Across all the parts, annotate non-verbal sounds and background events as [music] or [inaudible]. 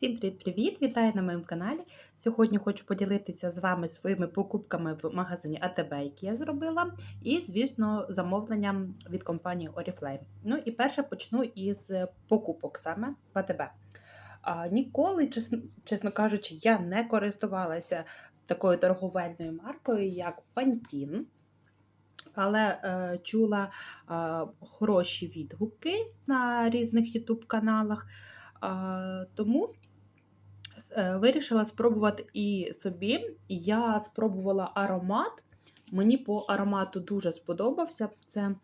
Всім привіт! Вітаю на моєму каналі. Сьогодні хочу поділитися з вами своїми покупками в магазині АТБ, які я зробила, і, звісно, замовленням від компанії Oriflame. Ну і перше почну із покупок саме в АТБ. А, ніколи, чесно, чесно кажучи, я не користувалася такою торговельною маркою, як Pantene. Але е, чула е, хороші відгуки на різних YouTube каналах. А, Тому е, вирішила спробувати і собі. Я спробувала аромат. Мені по аромату дуже сподобався. Це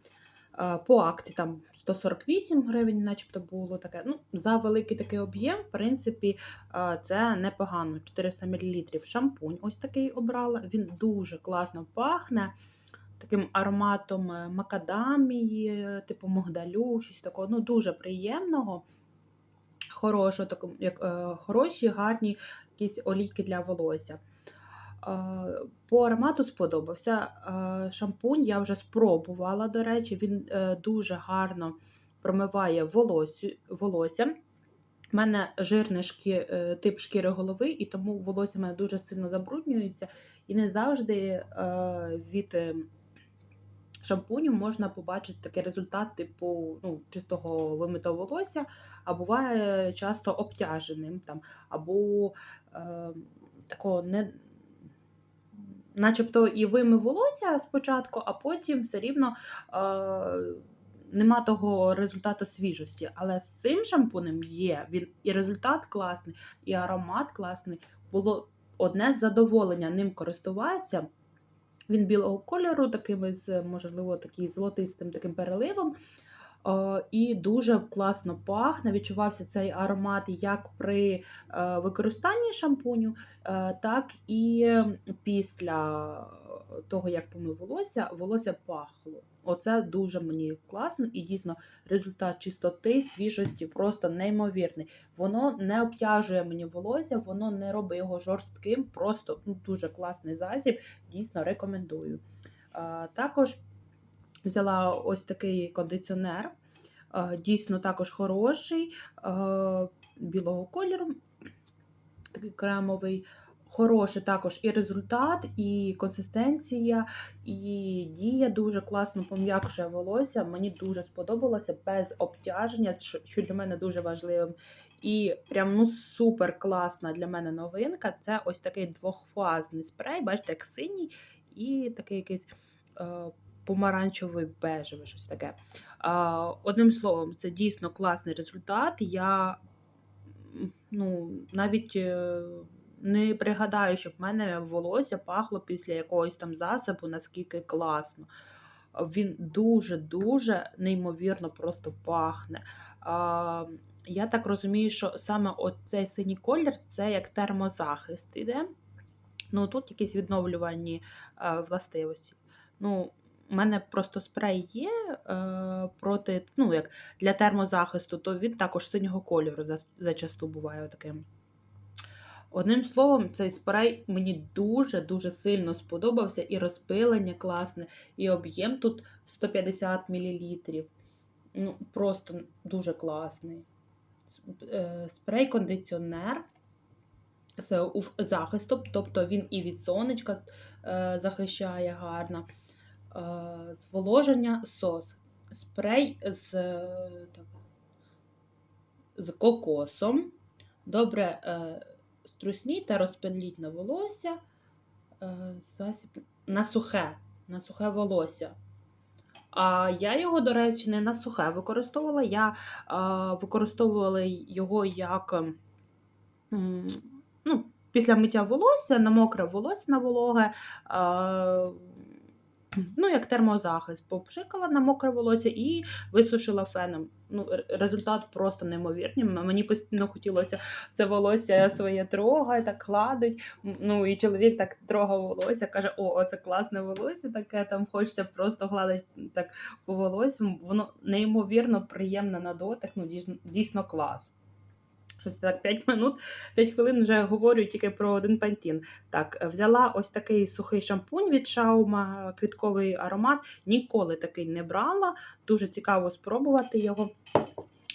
е, по акції там 148 гривень, начебто було таке. Ну, За великий такий об'єм, в принципі, е, це непогано. 400 мл шампунь ось такий обрала. Він дуже класно пахне. Таким ароматом е, макадамії, типу мигдалю, щось такого. Ну, дуже приємного хорошого, такому, як, е, хороші, гарні якісь олійки для волосся. Е, по аромату сподобався. Е, шампунь я вже спробувала, до речі, він дуже гарно промиває волосся. У мене жирний шкі, тип шкіри голови, і тому волосся в мене дуже сильно забруднюється. І не завжди від шампуню можна побачити такий результат, типу ну, чистого вимитого волосся, а буває часто обтяженим, там, або е, такого не. Начебто і вимив волосся спочатку, а потім все рівно е, нема того результату свіжості. Але з цим шампунем є він і результат класний, і аромат класний. Було одне задоволення ним користуватися. Він білого кольору, такими з, можливо, такий золотистим таким переливом. Е, І дуже класно пахне. Відчувався цей аромат як при е, використанні шампуню, е, так і після того, як помив волосся, волосся пахло. Оце дуже мені класно і дійсно результат чистоти, свіжості просто неймовірний. Воно не обтяжує мені волосся, воно не робить його жорстким, просто ну, дуже класний засіб, дійсно рекомендую. А, Також взяла ось такий кондиціонер, а, дійсно також хороший, а, білого кольору, такий кремовий. Хороший також і результат, і консистенція, і дія дуже класно пом'якшує волосся. Мені дуже сподобалося без обтяження, що для мене дуже важливим. І прям ну супер класна для мене новинка. Це ось такий двохфазний спрей, бачите, як синій, і такий якийсь е, помаранчевий бежевий, щось таке. Е, одним словом, це дійсно класний результат. Я ну, навіть. Е, не пригадаю, щоб в мене волосся пахло після якогось там засобу, наскільки класно. Він дуже-дуже неймовірно просто пахне. Я так розумію, що саме цей синій колір це як термозахист іде. Ну, Тут якісь відновлювальні а, властивості. Ну, у мене просто спрей є е, проти, ну, як для термозахисту, то він також синього кольору зачасту буває таким. Одним словом, цей спрей мені дуже-дуже сильно сподобався. І розпилення класне, і об'єм тут 150 мл. Ну, Просто дуже класний. Е, спрей-кондиціонер з захистом, тобто він і від сонечка е, захищає гарно. Е, зволоження сос. Спрей з, так, з кокосом. Добре струсніть та розпиліть на волосся е, засіб на сухе, на сухе волосся. А я його, до речі, не на сухе використовувала. Я а, використовувала його як ну, після миття волосся, на мокре волосся на вологе. Ну, як термозахист, попшикала на мокре волосся і висушила феном. Ну, Результат просто неймовірний. Мені постійно хотілося це волосся своє трогає, так гладить. Ну, І чоловік так трогав волосся, каже, о, це класне волосся, таке там хочеться просто гладити так по волосю. Воно неймовірно приємне на дотик, ну, дійсно, дійсно клас. Щось так 5 минут, 5 хвилин вже говорю тільки про один пантін. Так, взяла ось такий сухий шампунь від шаума, квітковий аромат. Ніколи такий не брала. Дуже цікаво спробувати його.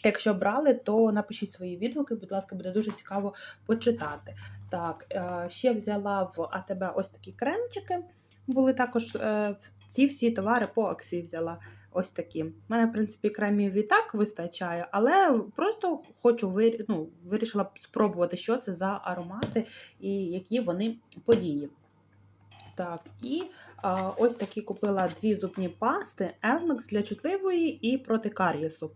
Якщо брали, то напишіть свої відгуки, будь ласка, буде дуже цікаво почитати. Так, е, ще взяла в АТБ ось такі кремчики. Були також е, ці всі товари по акції взяла. Ось такі. У мене, в принципі, кремів і так вистачає, але просто хочу вир... ну, вирішила спробувати, що це за аромати і які вони події. Так, і а, ось такі купила дві зубні пасти Elmex для чутливої і проти карієсу.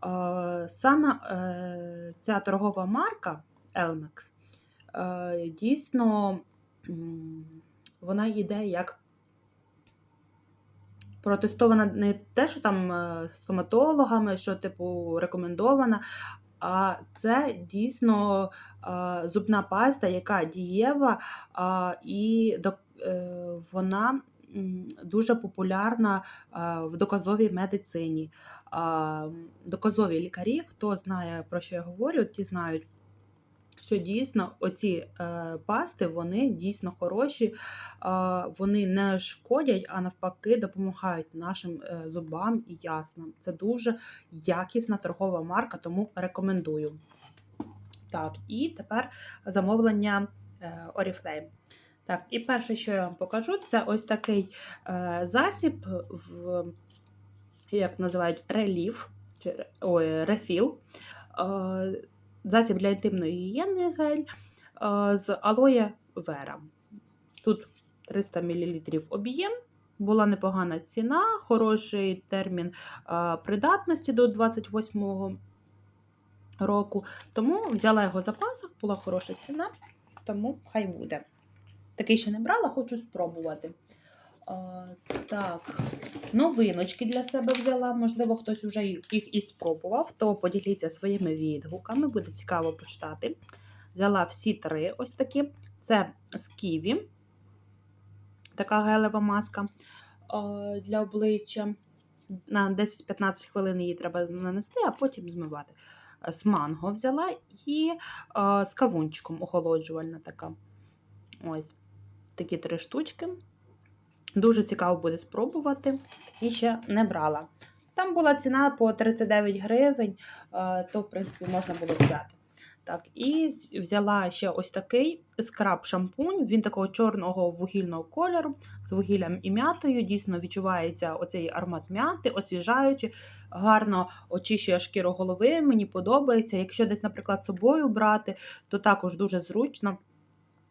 А, саме е, ця торгова марка Elmex е, дійсно вона йде як протестована не те, що там е, стоматологами, що, типу, рекомендована, а це дійсно е, зубна паста, яка дієва, і е, вона дуже популярна в доказовій медицині. Доказові лікарі, хто знає, про що я говорю, ті знають. Що дійсно оці е, пасти вони дійсно хороші, е, вони не шкодять, а навпаки допомагають нашим е, зубам і яснам. Це дуже якісна торгова марка, тому рекомендую. Так, і тепер замовлення Oriflame. Так, і перше, що я вам покажу, це ось такий засіб, в, як називають реліф, ой, рефіл. Засіб для інтимної гігієни гель е, з алоє вера. Тут 300 мл об'єм. Була непогана ціна, хороший термін е, придатності до 28 року. Тому взяла його в запасах, була хороша ціна, тому хай буде. Такий ще не брала, хочу спробувати. А, так, новиночки для себе взяла. Можливо, хтось вже їх і спробував, то поділіться своїми відгуками, буде цікаво почитати. Взяла всі три ось такі. Це з Ківі, така гелева маска для обличчя. На 10-15 хвилин її треба нанести, а потім змивати. З манго взяла і з кавунчиком охолоджувальна така. Ось такі три штучки. Дуже цікаво буде спробувати. І ще не брала. Там була ціна по 39 гривень, е, то, в принципі, можна було взяти. Так, і взяла ще ось такий скраб-шампунь. Він такого чорного вугільного кольору з вугіллям і м'ятою. Дійсно відчувається оцей аромат м'яти, освіжаючи, гарно очищує шкіру голови. Мені подобається. Якщо десь, наприклад, з собою брати, то також дуже зручно.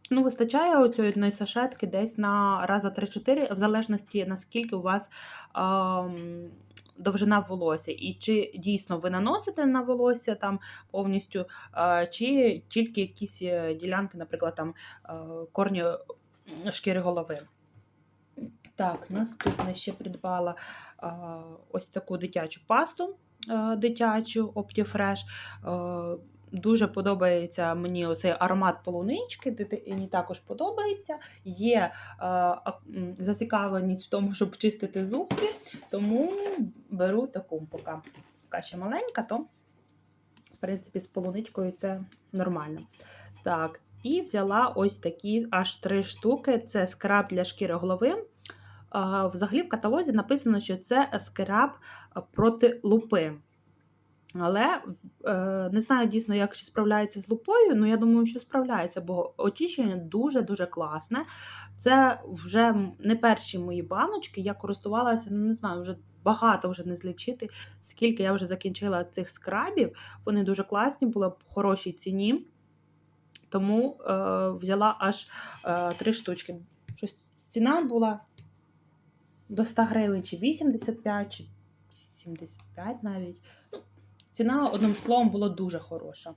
Ну, вистачає оцієї одної сашетки десь на раза 3-4, в залежності наскільки у вас ем, довжина волосся. І чи дійсно ви наносите на волосся там повністю, чи тільки якісь е, ділянки, наприклад, там е, корні шкіри голови. Так, наступне ще придбала ось таку дитячу пасту е, дитячу Optifresh. Дуже подобається мені оцей аромат полунички, дитині також подобається. Є е, м, зацікавленість в тому, щоб чистити зубки, тому беру таку поки. Поки ще маленька, то в принципі з полуничкою це нормально. Так, і взяла ось такі аж три штуки. Це скраб для шкіри голови. Взагалі в каталозі написано, що це скраб проти лупи. Але е, не знаю дійсно, як ще справляється з лупою, але я думаю, що справляється, бо очищення дуже-дуже класне. Це вже не перші мої баночки. Я користувалася, ну не знаю, вже багато вже не злічити, скільки я вже закінчила цих скрабів. Вони дуже класні, були в хорошій ціні. Тому е, взяла аж е, три штучки. Щось ціна була до 100 гривень, чи 85, чи 75 навіть. Ціна, одним словом, була дуже хороша.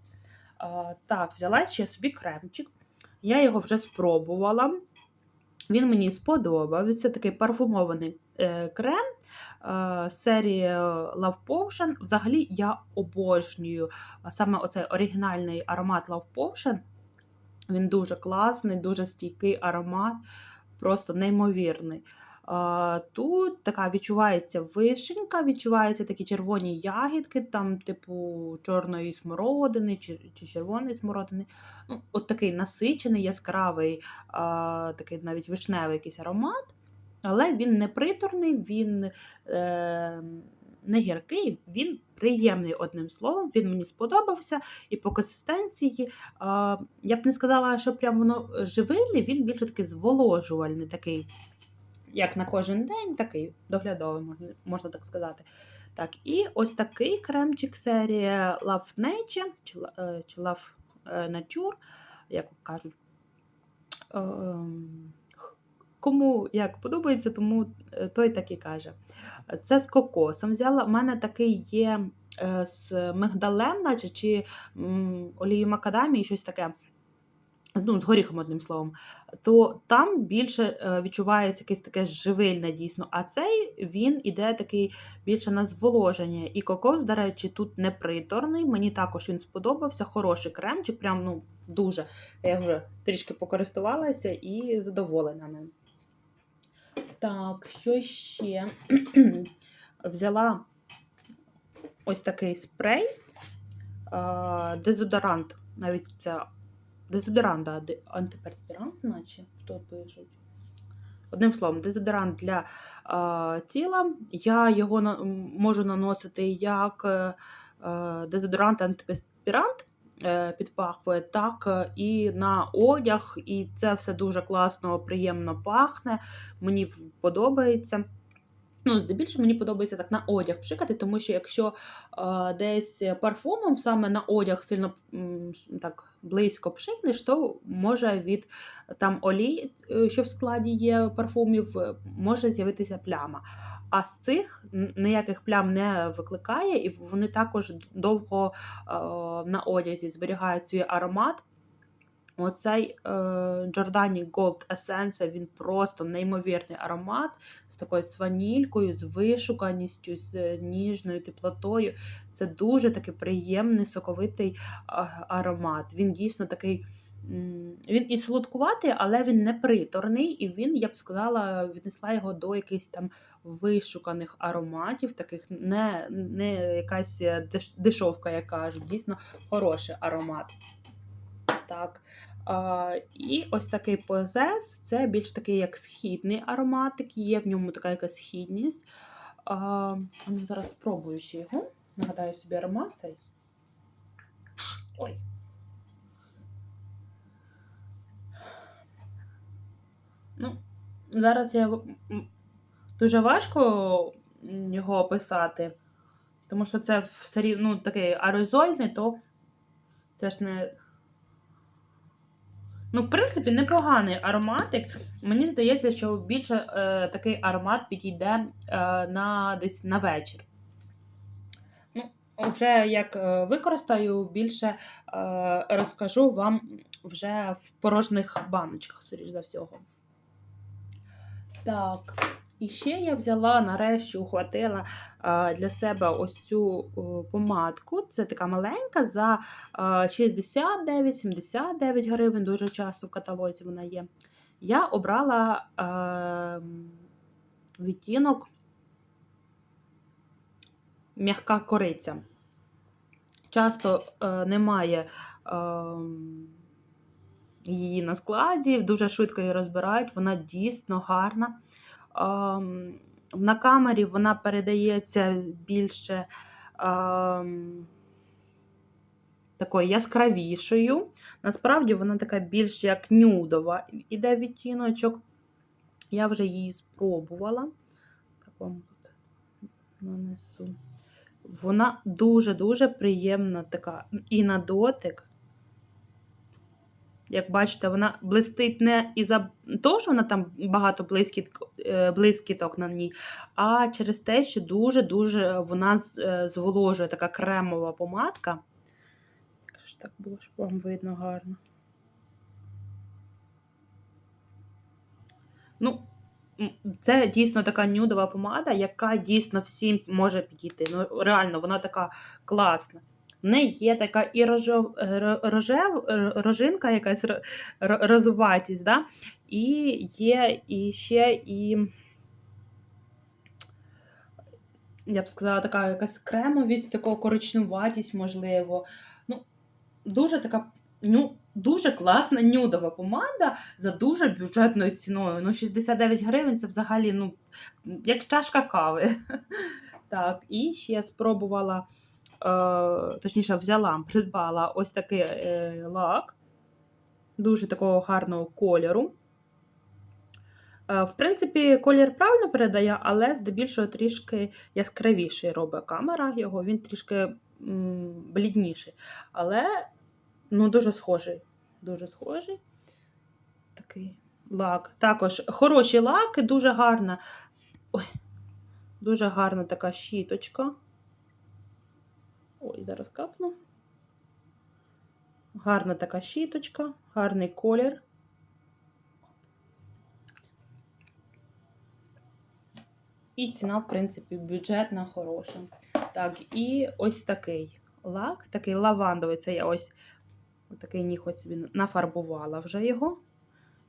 А, так, взяла ще собі кремчик. Я його вже спробувала. Він мені сподобався. Це такий парфумований е, крем е, серії Love Potion. Взагалі я обожнюю саме оцей оригінальний аромат Love Potion. Він дуже класний, дуже стійкий аромат, просто неймовірний. Тут така відчувається вишенька, відчуваються такі червоні ягідки, там, типу чорної смородини чи, чи червоної смородини. Ну, От такий насичений, яскравий, такий навіть вишневий якийсь аромат. Але він не приторний, він е, не гіркий, він приємний одним словом. Він мені сподобався. І по консистенції а, я б не сказала, що прям воно живильний, він більше такий зволожувальний, такий, як на кожен день, такий доглядовий, можна, можна так сказати. Так, і ось такий кремчик серії Love Nature чи, е, чи Love е, Nature, як кажуть. Ем, Кому як подобається, тому е, той так і каже. Це з кокосом взяла. У мене такий є з мигдалем, наче чи олією макадамії, щось таке. Ну, з горіхом, одним словом, то там більше е, відчувається якесь таке живильне дійсно. А цей він іде такий більше на зволоження. І кокос, до речі, тут не приторний. Мені також він сподобався. Хороший кремчик, прям ну дуже. Я вже трішки покористувалася і задоволена ним. Так, що ще? [clears throat] Взяла ось такий спрей, дезодорант. Навіть це дезодорант, да, антиперспірант, наче хто пишуть. Одним словом, дезодорант для а, тіла. Я його на, можу наносити як е, е, дезодорант антиперспірант е, під пахвою, так е, і на одяг. І це все дуже класно, приємно пахне. Мені подобається. Ну, здебільшого мені подобається так на одяг пшикати, тому що якщо е, десь парфумом саме на одяг сильно м, так близько пшикнеш, то може від там олій, е, що в складі є парфумів, е, може з'явитися пляма. А з цих ніяких плям не викликає, і вони також довго е, на одязі зберігають свій аромат. Оцей е, Giordani Gold Essence, він просто неймовірний аромат з такою з ванількою, з вишуканістю, з е, ніжною теплотою. Це дуже такий приємний, соковитий аромат. Він дійсно такий. Він і солодкуватий, але він не приторний, і він, я б сказала, віднесла його до якихось там вишуканих ароматів, таких не, не якась е, деш- дешевка, як кажуть, дійсно хороший аромат. Так. А, і ось такий позес це більш такий як східний ароматик, є в ньому така якась східність. Ну, зараз спробую ще його. Нагадаю собі аромат цей. Ой. Ну, зараз я дуже важко його описати, тому що це все рівно ну, такий аерозольний, то це ж не. Ну, в принципі, непоганий ароматик. Мені здається, що більше е, такий аромат підійде е, на десь на вечір. Ну, вже як е, використаю, більше е, розкажу вам вже в порожніх баночках, скоріш за всього. Так. І ще я взяла нарешті ухватила для себе ось цю помадку. Це така маленька за е, 69-79 гривень, дуже часто в каталозі вона є. Я обрала відтінок м'яка кориця. Часто е, немає її на складі, дуже швидко її розбирають, вона дійсно гарна. На камері вона передається більше такою яскравішою. Насправді вона така більш як нюдова іде відтіночок. Я вже її спробувала. Так вам тут нанесу. Вона дуже-дуже приємна така і на дотик. Як бачите, вона блистить не із-за того, що вона там багато блискіт, е, блискіток на ній, а через те, що дуже-дуже вона е, зволожує така кремова помадка. Ж так було, щоб вам видно гарно. Ну, це дійсно така нюдова помада, яка дійсно всім може підійти. Ну, реально, вона така класна. В неї є така і рожев, ро- рожев, рожинка, якась ро- ро- розуватість, да? і є і ще і, я б сказала, така якась кремовість, така коричневатість, можливо. Ну, дуже така ню, дуже класна нюдова помада за дуже бюджетною ціною. Ну, 69 гривень це взагалі ну, як чашка кави. [laughs] Так, і ще спробувала, е, точніше, взяла, придбала ось такий е, лак, дуже такого гарного кольору. Е, В принципі, колір правильно передає, але здебільшого трішки яскравіший робить камера його, він трішки блідніший. Але ну, дуже схожий. Дуже схожий. Такий лак. Також хороші лаки, дуже гарна. Ой, дуже гарна така щіточка. Ой, зараз капну. Гарна така щіточка, гарний колір. І ціна, в принципі, бюджетна, хороша. Так, і ось такий лак, такий лавандовий. Це я ось такий ніхоть собі нафарбувала вже його.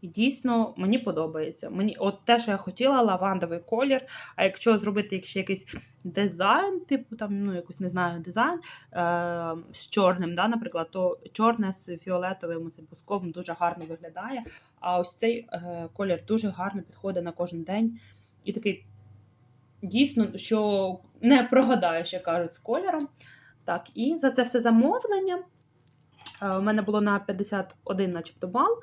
І дійсно мені подобається. Мені от те, що я хотіла, лавандовий колір. А якщо зробити якщо якийсь дизайн, типу там, ну, якийсь не знаю, дизайн е- з чорним, да, наприклад, то чорне з фіолетовим цим пуском дуже гарно виглядає. А ось цей е- колір дуже гарно підходить на кожен день. І такий дійсно, що не прогадаєш, як кажуть, з кольором. Так, і за це все замовлення. Е, У мене було на 51, начебто, бал.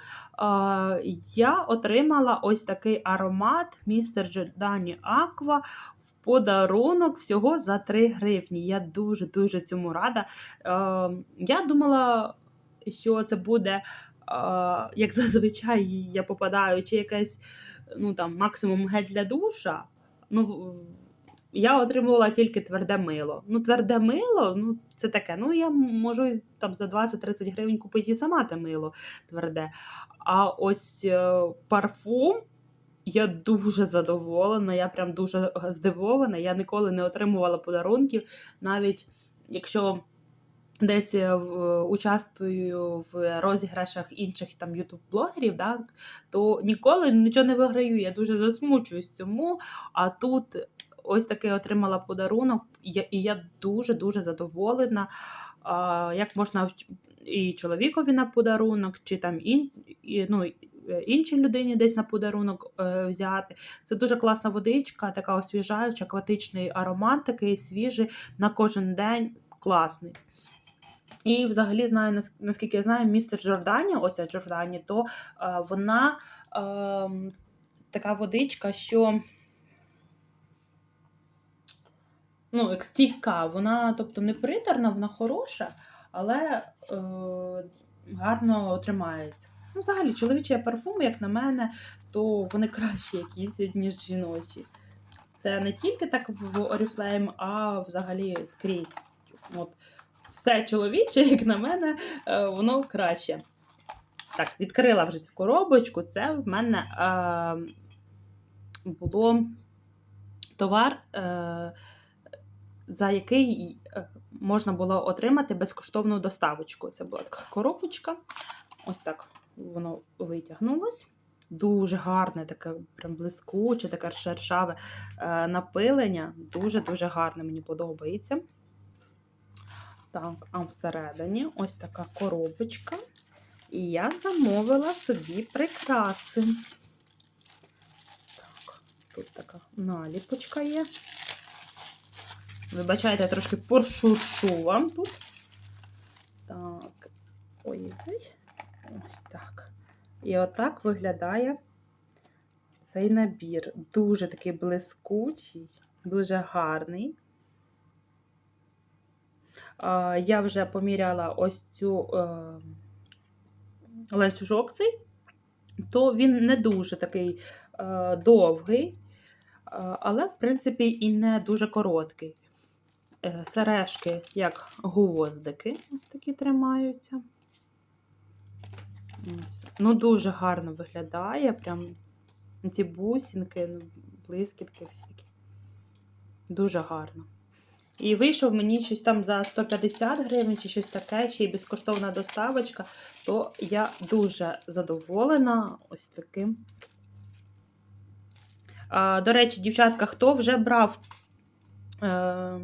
е, Я отримала ось такий аромат Містер Джордані Аква в подарунок всього за 3 гривні. Я дуже-дуже цьому рада. Е, Я думала, що це буде, е, як [laughs] зазвичай, я попадаю, чи якесь ну, там, максимум гель для душа. Ну, я отримувала тільки тверде мило. Ну, тверде мило, ну, це таке. Ну, я можу там за 20-30 гривень купити і сама те мило тверде. А ось е, парфум. Я дуже задоволена, я прям дуже здивована. Я ніколи не отримувала подарунків, навіть якщо десь е, участвую в розіграшах інших там ютуб-блогерів, да, то ніколи нічого не виграю. Я дуже засмучуюсь цьому. А тут ось таки отримала подарунок, і я, дуже-дуже задоволена. Як можна і чоловікові на подарунок, чи там ін, ну, іншій людині десь на подарунок е, взяти. Це дуже класна водичка, така освіжаюча, акватичний аромат, такий свіжий на кожен день. Класний. І взагалі знаю, наскільки я знаю, містер Джордані, оця Джордані, то е, вона е, така водичка, що ну, як стійка, вона, тобто, не приторна, вона хороша, але е, гарно тримається. Ну, взагалі, чоловічі парфуми, як на мене, то вони кращі якісь, ніж жіночі. Це не тільки так в Oriflame, а взагалі скрізь. От, все чоловіче, як на мене, е, воно краще. Так, відкрила вже цю коробочку. Це в мене е, було товар, е, за який е, можна було отримати безкоштовну доставочку. Це була така коробочка. Ось так воно витягнулось. Дуже гарне, таке прям блискуче, таке шершаве е, напилення. Дуже-дуже гарне, мені подобається. Так, а всередині ось така коробочка. І я замовила собі прикраси. Так, тут така наліпочка є. Вибачайте, я трошки поршушу вам тут. Так, ой-ой. Ось так. І отак виглядає цей набір. Дуже такий блискучий, дуже гарний. Я вже поміряла ось цю е, ланцюжок цей, то він не дуже такий е, довгий, е, але, в принципі, і не дуже короткий. Е, Сережки, як гвоздики, ось такі тримаються. Ось. Ну, дуже гарно виглядає. Прям ці бусинки, ну, блискітки всякі. Дуже гарно. І вийшов мені щось там за 150 гривень чи щось таке, ще й безкоштовна доставочка, то я дуже задоволена ось таким. До речі, дівчатка, хто вже брав е,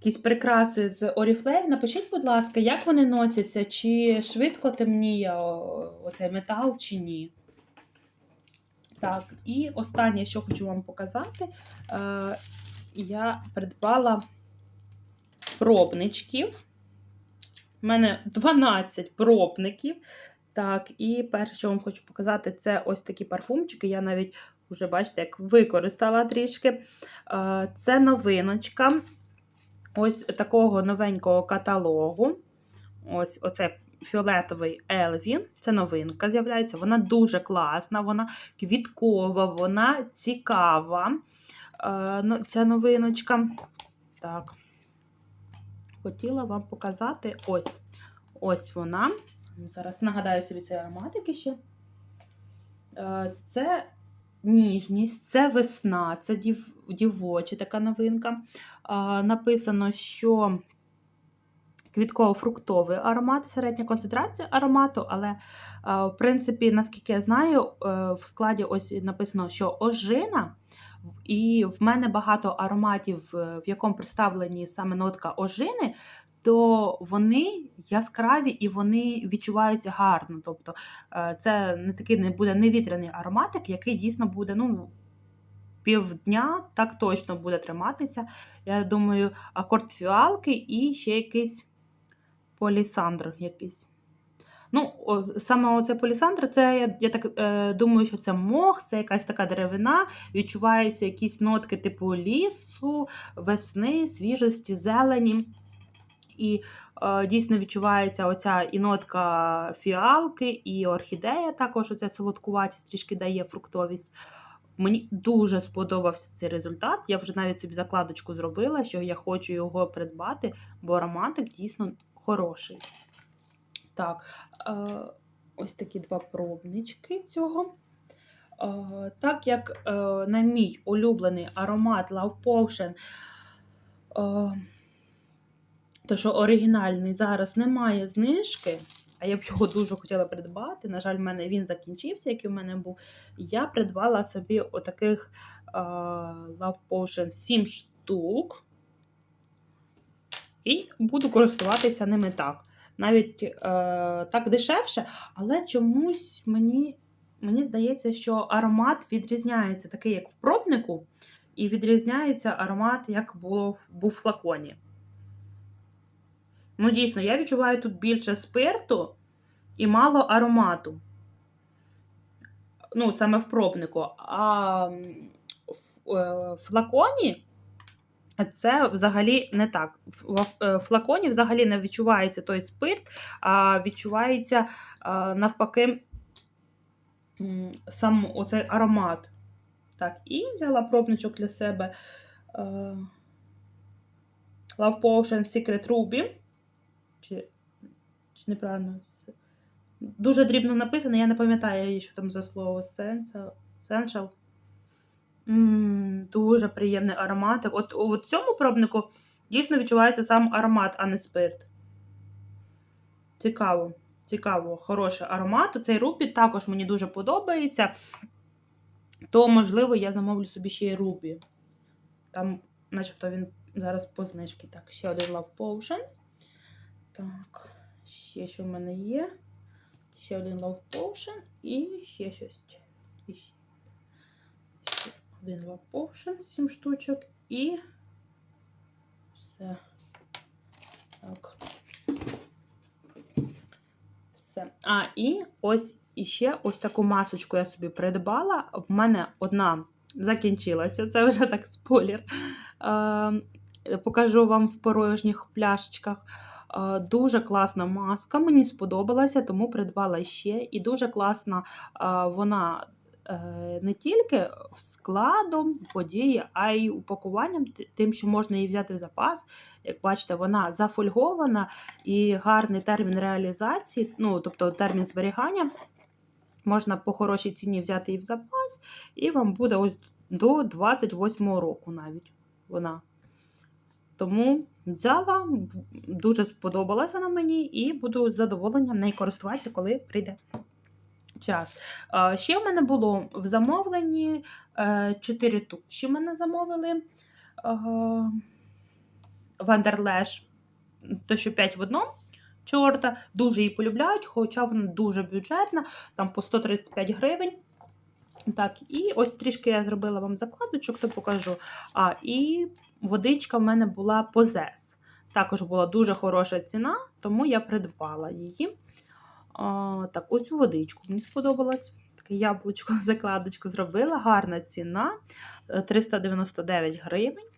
якісь прикраси з Oriflame, напишіть, будь ласка, як вони носяться, чи швидко темніє оцей метал, чи ні. Так, і останнє, що хочу вам показати, е, я придбала пробничків. У мене 12 пробників. Так, і перше, що вам хочу показати, це ось такі парфумчики. Я навіть вже, бачите, як використала трішки. Е, Це новиночка ось такого новенького каталогу. Ось оце фіолетовий Елвін. Це новинка з'являється. Вона дуже класна, вона квіткова, вона цікава. Е, ну, Ця новиночка. Так. Хотіла вам показати ось. Ось вона. Зараз нагадаю собі цей ароматик ще. Е, Це ніжність, це весна, це дів, дівоча така новинка. Е, Написано, що квітково-фруктовий аромат, середня концентрація аромату, але, е, в принципі, наскільки я знаю, е, в складі ось написано, що ожина. І в мене багато ароматів, е, в якому представлені саме нотка ожини, то вони яскраві і вони відчуваються гарно. Тобто е, це не такий не буде невітряний ароматик, який дійсно буде ну, півдня, так точно буде триматися. Я думаю, акорд фіалки і ще якийсь полісандр якийсь. Ну, саме оце полісандр, це я, я так е, думаю, що це мох, це якась така деревина, відчуваються якісь нотки типу лісу, весни, свіжості, зелені. І е, дійсно відчувається оця і нотка фіалки, і орхідея також оця солодкуватість трішки дає фруктовість. Мені дуже сподобався цей результат. Я вже навіть собі закладочку зробила, що я хочу його придбати, бо ароматик дійсно хороший. Так, е, ось такі два пробнички цього. Е, так як е, на мій улюблений аромат Love Potion, е, то що оригінальний зараз немає знижки, а я б його дуже хотіла придбати. На жаль, в мене він закінчився, який в мене був. Я придбала собі отаких е, Love Potion 7 штук. І буду користуватися ними так. Навіть е, так дешевше, але чомусь мені, мені здається, що аромат відрізняється, такий, як в пробнику, і відрізняється аромат, як було, був в флаконі. Ну, дійсно, я відчуваю тут більше спирту і мало аромату. Ну, саме в пробнику. А в е, флаконі це взагалі не так. В е, флаконі взагалі не відчувається той спирт, а відчувається навпаки сам оцей аромат. Так, і взяла пробничок для себе е, Love Potion Secret Ruby. Чи, чи неправильно? Дуже дрібно написано, я не пам'ятаю, що там за слово Essential. Дуже приємний ароматик. От у цьому пробнику дійсно відчувається сам аромат, а не спирт. Цікаво, цікаво, хороший аромат. Цей рубі також мені дуже подобається. То, можливо, я замовлю собі ще й рубі. Там, начебто, він зараз по знижці. Так, ще один Love Potion. Так, ще що в мене є. Ще один Love Potion і ще щось. І ще. ще один Love Potion, 7 штучок і все. Так. Все. А, і ось іще ось таку масочку я собі придбала. В мене одна закінчилася, це вже так спойлер. Е, покажу вам в порожніх пляшечках. Е, Дуже класна маска, мені сподобалася, тому придбала ще. І дуже класна е, вона е, не тільки складом події, а й упакуванням, тим, що можна її взяти в запас. Як бачите, вона зафольгована і гарний термін реалізації, ну, тобто термін зберігання. Можна по хорошій ціні взяти її в запас, і вам буде ось до 28 року навіть вона. Тому взяла, дуже сподобалась вона мені, і буду з задоволенням нею користуватися, коли прийде час. Ще в мене було в замовленні 4 туші мене замовили Вандерлеш, то що 5 в одному. Чорта, дуже її полюбляють, хоча вона дуже бюджетна, там по 135 гривень. Так, і ось трішки я зробила вам закладочок, то покажу. А, і водичка в мене була позес. Також була дуже хороша ціна, тому я придбала її. А, так, оцю водичку мені сподобалась. Таке яблучко, [laughs] закладочку зробила. Гарна ціна е, 399 гривень.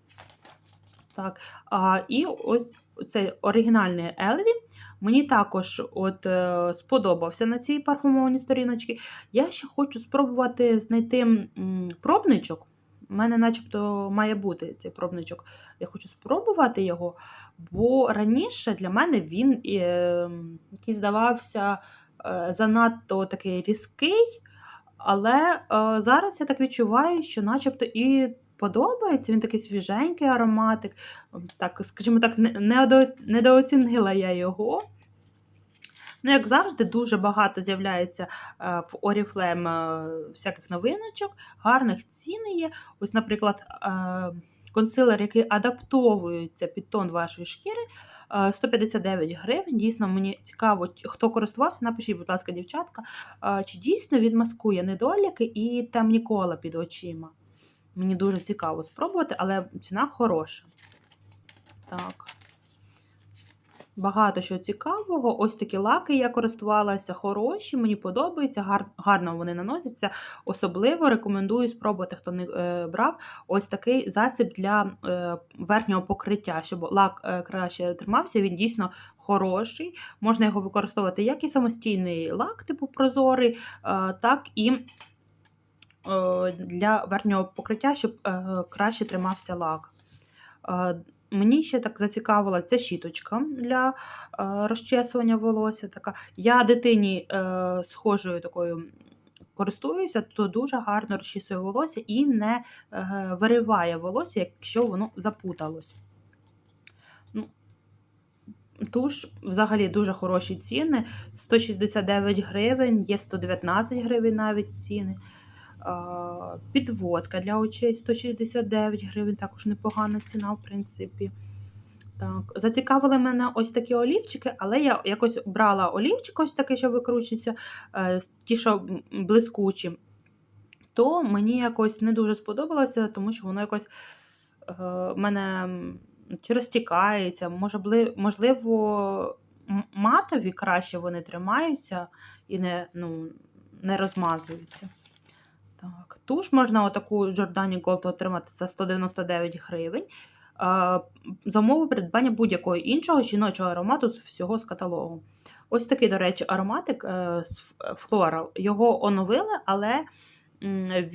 Так, а, і ось цей оригінальний Елві. Мені також от, е, сподобався на цій парфумованій сторіночці. Я ще хочу спробувати знайти пробничок. У мене начебто має бути цей пробничок. Я хочу спробувати його, бо раніше для мене він е, якийсь здавався е, занадто такий різкий, але е, зараз я так відчуваю, що начебто і подобається. Він такий свіженький ароматик. Так, скажімо так, недооцінила я його. Ну, як завжди, дуже багато з'являється е, в е, всяких новиночок, гарних ціни є. Ось, наприклад, е, консилер, який адаптовується під тон вашої шкіри. е, 159 гривень. Дійсно, мені цікаво, хто користувався, напишіть, будь ласка, дівчатка, е, чи дійсно він маскує недоліки і темні кола під очима. Мені дуже цікаво спробувати, але ціна хороша. Так. Багато що цікавого. Ось такі лаки я користувалася, хороші, мені подобаються, гар, гарно вони наносяться. Особливо рекомендую спробувати, хто не е, брав, ось такий засіб для е, верхнього покриття, щоб лак е, краще тримався. Він дійсно хороший. Можна його використовувати як і самостійний лак, типу прозорий, так і для верхнього покриття, щоб краще тримався лак. Мені ще так зацікавила ця щіточка для е, розчесування волосся. Така. Я дитині е, схожою такою користуюся, то дуже гарно розчісує волосся і не е, вириває волосся, якщо воно запуталось. Ну, Туш взагалі дуже хороші ціни. 169 гривень, є 119 гривень навіть ціни. Підводка для очей 169 гривень, також непогана ціна, в принципі. Так, зацікавили мене ось такі олівчики, але я якось брала олівчик, ось такий, що викручується, е, ті, що блискучі, то мені якось не дуже сподобалося, тому що воно якось е, в мене чи розтікається, може, можливо, матові краще вони тримаються і не, ну, не розмазуються. Так, туш можна отаку Джордані Gold отримати за 199 гривень. За умови придбання будь-якого іншого жіночого аромату з всього з каталогу. Ось такий, до речі, ароматик е, з Floral. Його оновили, але він.